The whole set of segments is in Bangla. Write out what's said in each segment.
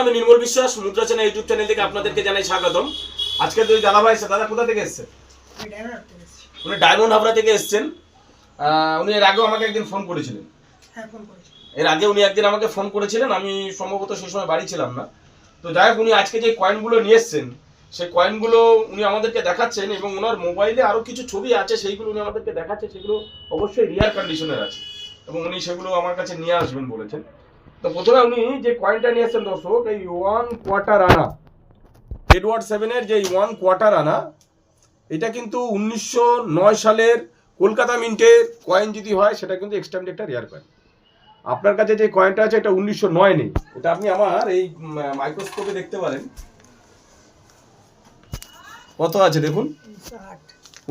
আমি নির্মল বিশ্বাস মুদ্রাচনা ইউটিউব চ্যানেল থেকে আপনাদেরকে জানাই স্বাগতম। আজকে দুই দাদা ভাই দাদা কোথা থেকে এসছে আমি ড্রাইভার রাখতে গেছি উনি ডায়মন্ড হাবড়া থেকে এসছেন। উনি এর আগেও আমাকে একদিন ফোন করেছিলেন। এর আগে উনি একদিন আমাকে ফোন করেছিলেন, আমি সম্ভবত সেই সময় বাড়ি ছিলাম না। তো যাই হোক, উনি আজকে যে কয়েনগুলো নিয়ে এসছেন, সেই কয়েনগুলো উনি আমাদেরকে দেখাচ্ছেন এবং ওনার মোবাইলে আরও কিছু ছবি আছে, সেইগুলো উনি আমাদেরকে দেখাচ্ছেন সেগুলো অবশ্যই রিয়ার কন্ডিশনের আছে। এবং উনি সেগুলো আমার কাছে নিয়ে আসবেন বলেছেন। তো প্রথমে উনি যে কয়েনটা নিয়ে এসছেন দর্শক, এই ওয়ান কোয়ার্টার আনা এডওয়ার্ড সেভেনের যে ওয়ান কোয়ার্টার আনা, এটা কিন্তু উনিশশো নয় সালের কলকাতা মিন্টের কয়েন যদি হয়, সেটা কিন্তু এক্সট্রাম একটা রেয়ার কয়েন আপনার কাছে যে কয়েনটা আছে, এটা উনিশশো নয় নেই। এটা আপনি আমার এই মাইক্রোস্কোপে দেখতে পারেন। কত আছে দেখুন?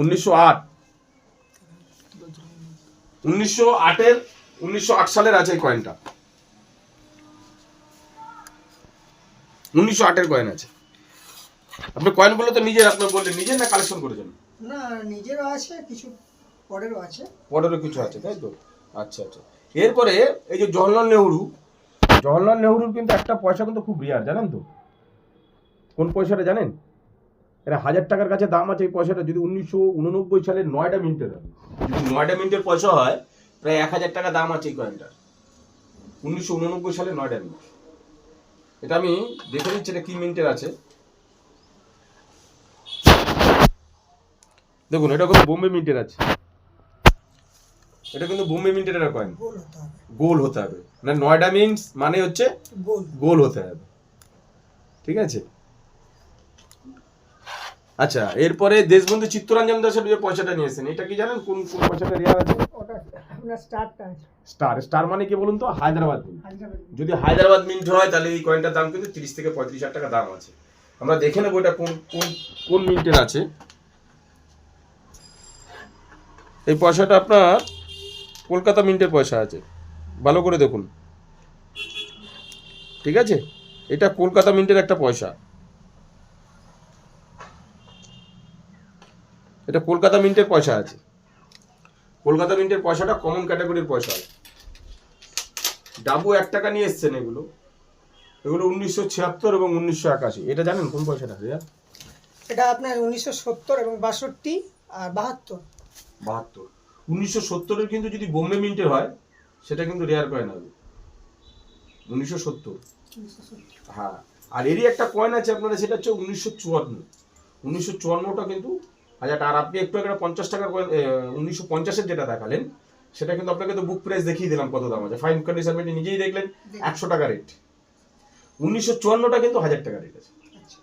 উনিশশো আট। উনিশশো আটের, উনিশশো আট সালের আছে এই কয়েনটা উনিশশো আটের কয়েন আছে। আপনি কয়েনগুলো তো নিজের আপনি বললেন নিজের না কালেকশন করেছেন? না নিজেরও আছে কিছু পরেরও আছে। পনেরো কিছু আছে তাই তো? আচ্ছা আচ্ছা। এরপরে এই যে জওহরলাল নেহরু জওহরলাল নেহরুর কিন্তু একটা পয়সা কিন্তু খুব রিয়ার জানেন তো? কোন পয়সাটা জানেন? এটা হাজার টাকার কাছে দাম আছে এই পয়সাটা যদি উনিশশো উননব্বই সালে নয়টা মিনিটের যদি নয়টা মিনিটের পয়সা হয় প্রায় এক হাজার টাকা দাম আছে এই কয়েনটার উনিশশো উননব্বই সালে নয়টা মিনিট। এটা আমি দেখে নিচ্ছি এটা কি মিন্টের আছে। দেখুন এটা কিন্তু বোম্বে মিন্টের আছে। এটা কিন্তু বোম্বে মিন্টের একটা কয়েন গোল হতে হবে। মানে না নয়ডা মিন্স মানে হচ্ছে গোল হতে হবে। ঠিক আছে? আচ্ছা এরপরে দেশবন্ধু চিত্তরঞ্জন দাসের যে পয়সাটা নিয়েছেন এটা কি জানেন? কোন কোন পয়সাটা রিয়ার আছে? স্টার স্টার মানে কি বলুন তো? হায়দ্রাবাদ যদি হায়দ্রাবাদ মিন্ট হয় তাহলে এই কয়েনটার দাম কিন্তু তিরিশ থেকে পঁয়ত্রিশ হাজার টাকা দাম আছে। আমরা দেখে নেব এটা কোন কোন কোন মিন্টের আছে। এই পয়সাটা আপনার কলকাতা মিন্টের পয়সা আছে। ভালো করে দেখুন। ঠিক আছে? এটা কলকাতা মিন্টের একটা পয়সা। এটা কলকাতা মিন্টের পয়সা আছে। কলকাতা মিন্টের পয়সাটা কমন ক্যাটাগরির পয়সা। আছে ডাবু এক টাকা নিয়ে এসছেন এগুলো। এগুলো উনিশশো ছিয়াত্তর এবং উনিশশো একাশি। এটা জানেন কোন পয়সাটা রিয়া? এটা আপনার উনিশশো সত্তর এবং বাষট্টি আর বাহাত্তর। বাহাত্তর। উনিশশো সত্তরের কিন্তু যদি বোম্বে মিন্টের হয় সেটা কিন্তু রেয়ার কয়েন হবে। উনিশশো সত্তর। হ্যাঁ। আর এরই একটা কয়েন আছে আপনারা সেটা হচ্ছে উনিশশো চুয়ান্ন। উনিশশো চুয়ান্নটা কিন্তু হাজার আর আপনি একটু একটা পঞ্চাশ টাকার উনিশশো পঞ্চাশের যেটা দেখালেন সেটা কিন্তু আপনাকে তো বুক প্রাইস দেখিয়ে দিলাম কত দাম আছে। ফাইন কন্ডিশন আপনি নিজেই দেখলেন একশো টাকা রেট উনিশশো চুয়ান্নটা কিন্তু হাজার টাকা রেট আছে। আচ্ছা।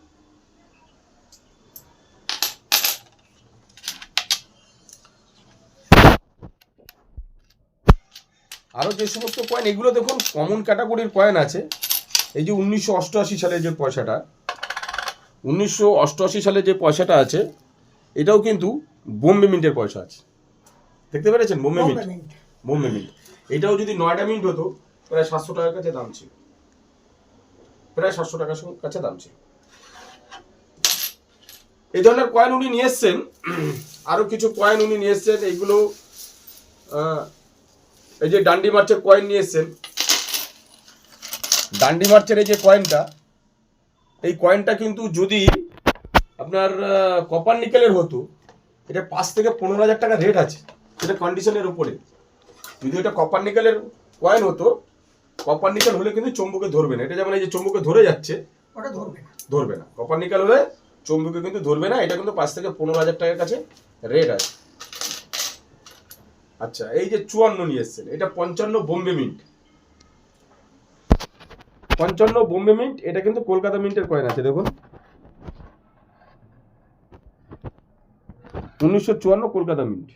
আরও যে সমস্ত কয়েন এগুলো দেখুন কমন ক্যাটাগরির কয়েন আছে। এই যে উনিশশো অষ্টআশি সালের যে পয়সাটা উনিশশো অষ্টআশি সালে যে পয়সাটা আছে এটাও কিন্তু বোম্বে মিন্টের পয়সা আছে। দেখতে পেরেছেন? বোম্বে মিন্ট। বোম্বে মিন্ট। এটাও যদি নয়টা মিন্ট হতো প্রায় সাতশো টাকার কাছে দাম ছিল। প্রায় সাতশো টাকার কাছে দাম ছিল। এই ধরনের কয়েন উনি নিয়ে এসছেন আরও কিছু কয়েন উনি নিয়ে এসছেন এইগুলো আহ, এই যে ডান্ডি মার্চের কয়েন নিয়ে এসছেন। ডান্ডি মার্চের এই যে কয়েনটা এই কয়েনটা কিন্তু যদি আপনার কপার নিকেলের হতো। এটা পাঁচ থেকে পনেরো হাজার টাকা রেট আছে। এটা কন্ডিশনের উপরে। যদি এটা কপার নিকেলের কয়েন হতো কপার নিকেল হলে কিন্তু চম্বুকে ধরবে না। এটা যেমন এই যে চম্বুকে ধরে যাচ্ছে ওটা ধরবে না। ধরবে না। কপার নিকেল হলে চম্বুকে কিন্তু ধরবে না। এটা কিন্তু পাঁচ থেকে পনেরো হাজার টাকার কাছে রেট আছে। আচ্ছা এই যে চুয়ান্ন নিয়ে এসছেন এটা পঞ্চান্ন বোম্বে মিন্ট পঞ্চান্ন বোম্বে মিন্ট এটা কিন্তু কলকাতা মিন্টের কয়েন আছে দেখুন। উনিশশো চুয়ান্ন কলকাতা মিন্ট।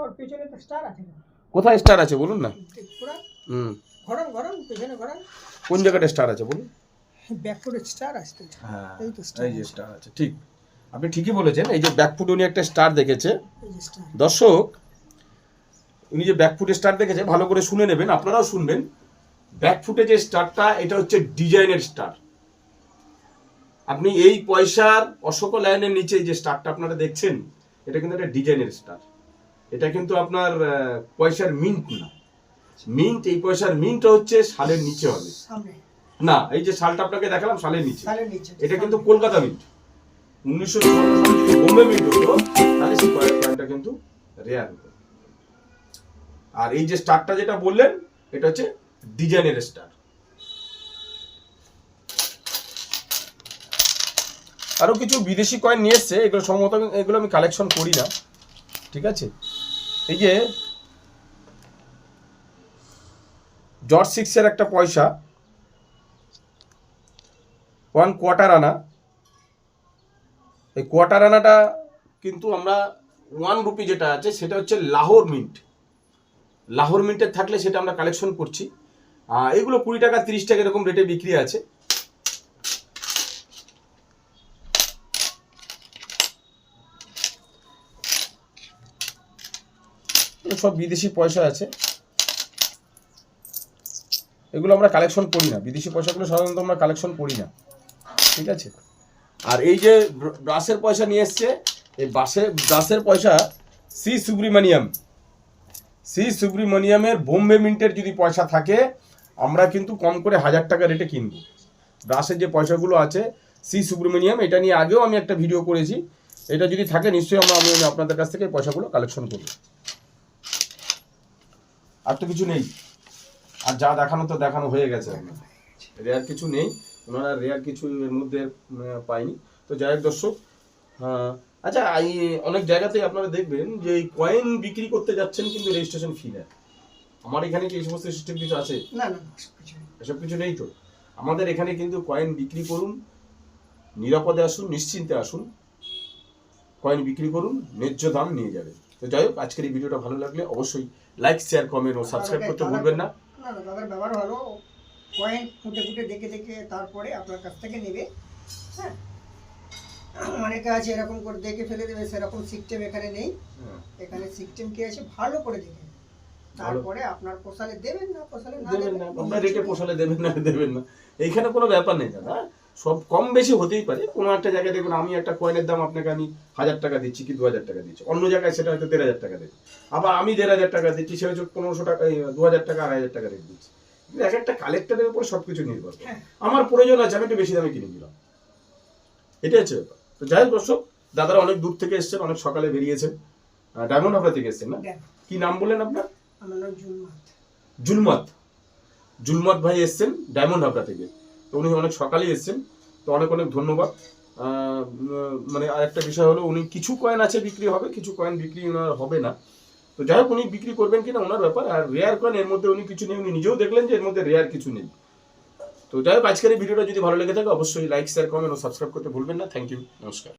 ওর পেছনে তো স্টার আছে কোথায় স্টার আছে বলুন না? হুম। কোন জায়গাটা স্টার আছে বলুন? ব্যাকফুটের স্টার আছে হ্যাঁ এই তো star এই যে স্টার আছে ঠিক। আপনি ঠিকই বলেছেন এই যে ব্যাকফুট উনি একটা স্টার দেখেছে। এই যে স্টার দর্শক উনি যে ব্যাকফুটে স্টার দেখেছে ভালো করে শুনে নেবেন আপনারাও শুনবেন। ব্যাকফুটে যে স্টারটা এটা হচ্ছে ডিজাইনের স্টার আপনি এই পয়সার অশোক লাইনের নিচে যে স্টারটা আপনারা দেখছেন এটা কিন্তু একটা ডিজাইনের স্টার। এটা কিন্তু আপনার পয়সার মিন্ট না। মিন্ট এই পয়সার মিন্টটা হচ্ছে সালের নিচে হবে। না এই যে শালটা আপনাকে দেখালাম শালের নিচে। সালের নিচে এটা কিন্তু কলকাতা মিন্ট উনিশশো চুয়ান্ন বোম্বে মিন্ট হতো তাহলে সেই কয়েনটা কিন্তু রেয়ার হতো। আর এই যে স্টারটা যেটা বললেন এটা হচ্ছে ডিজাইনের স্টার। আরও কিছু বিদেশি কয়েন নিয়ে এসছে, এগুলো সম্ভবত এগুলো আমি কালেকশন করি না। ঠিক আছে? এই যে জর্জ সিক্সের একটা পয়সা ওয়ান কোয়ার্টার আনা। এই কোয়ার্টার আনাটা কিন্তু আমরা ওয়ান রুপি যেটা আছে, সেটা হচ্ছে লাহোর মিন্ট লাহোর মিন্টের থাকলে সেটা আমরা কালেকশন করছি। এগুলো কুড়ি টাকা, তিরিশ টাকা এরকম রেটে বিক্রি আছে। সব বিদেশি পয়সা আছে। এগুলো আমরা কালেকশন করি না। বিদেশি পয়সাগুলো সাধারণত আমরা কালেকশন করি না। ঠিক আছে? আর এই যে ব্র- ব্রাসের পয়সা নিয়ে এসছে, এই বাসে ব্রাসের পয়সা সি সুব্রিমানিয়াম সি সুব্রিমানিয়ামের বোম্বে মিন্টের যদি পয়সা থাকে, আমরা কিন্তু কম করে হাজার টাকা রেটে কিনব। ব্রাসের যে পয়সাগুলো আছে, সি সুব্রিমানিয়াম এটা নিয়ে আগেও আমি একটা ভিডিও করেছি। এটা যদি থাকে, নিশ্চয়ই আমরা আমি আপনাদের কাছ থেকে পয়সাগুলো কালেকশন করব। আর তো কিছু নেই। আর যা দেখানো তো দেখানো হয়ে গেছে রেয়ার কিছু নেই। ওনারা রেয়ার কিছু এর মধ্যে পাইনি তো যাই হোক দর্শক আচ্ছা এই অনেক জায়গাতেই আপনারা দেখবেন যে এই কয়েন বিক্রি করতে যাচ্ছেন কিন্তু রেজিস্ট্রেশন ফি নেয় আমার এখানে কি এই সমস্ত সিস্টেম কিছু আছে? না না না, সব এসব কিছু নেই তো? আমাদের এখানে কিন্তু কয়েন বিক্রি করুন নিরাপদে আসুন নিশ্চিন্তে আসুন। কয়েন বিক্রি করুন ন্যায্য দাম নিয়ে যাবেন তো যাই হোক আজকের এই ভিডিওটা ভালো লাগলে অবশ্যই লাইক শেয়ার কমেন্ট ও সাবস্ক্রাইব করতে ভুলবেন না। তাদের ব্যবহার ভালো। কয়েন ফুটে ফুটে দেখে দেখে তারপরে আপনার কাছ থেকে নেবে। হ্যাঁ। অনেকে আছে এরকম করে দেখে ফেলে দেবে সেরকম সিস্টেম এখানে নেই। এখানে সিস্টেম কি আছে? ভালো করে দেখে তারপরে আপনার পোষালে দেবেন না পোষালে না দেবেন না আপনার রেটে পোষালে দেবেন না দেবেন না। এইখানে কোনো ব্যাপার নেই দাদা। সব কম বেশি হতেই পারে। কোনো একটা জায়গায় দেখুন আমি একটা কয়েনের দাম আপনাকে আমি হাজার টাকা দিচ্ছি কি দু হাজার টাকা দিচ্ছি। অন্য জায়গায় সেটা হয়তো দেড় হাজার টাকা দেবে আবার আমি দেড় হাজার টাকা দিচ্ছি সেটা হচ্ছে পনেরোশো টাকা দু হাজার টাকা আড়াই হাজার টাকা রেট দিচ্ছি। কিন্তু এক একটা কালেক্টরের উপর সব কিছু নির্ভর করে। হ্যাঁ। আমার প্রয়োজন আছে আমি একটু বেশি দামে কিনে দিলাম এটাই হচ্ছে ব্যাপার। তো যাই হোক দর্শক দাদারা অনেক দূর থেকে এসছেন অনেক সকালে বেরিয়েছেন। ডায়মন্ড হাবড়া থেকে এসছেন না? কি নাম বললেন আপনার? জুলমাত। জুলমত। জুলমত ভাই এসছেন ডায়মন্ড হাবড়া থেকে। তো উনি অনেক সকালে এসছেন। তো অনেক অনেক ধন্যবাদ। মানে আর একটা বিষয় হলো, উনি কিছু কয়েন আছে বিক্রি হবে, কিছু কয়েন বিক্রি ওনার হবে না। তো যাই হোক, উনি বিক্রি করবেন কিনা ওনার ব্যাপার। আর রেয়ার কয়েন এর মধ্যে উনি কিছু নেই, উনি নিজেও দেখলেন যে এর মধ্যে রেয়ার কিছু নেই। তো যাই হোক, আজকের এই ভিডিওটা যদি ভালো লেগে থাকে, অবশ্যই লাইক শেয়ার কমেন্ট ও সাবস্ক্রাইব করতে ভুলবেন না। থ্যাংক ইউ নমস্কার।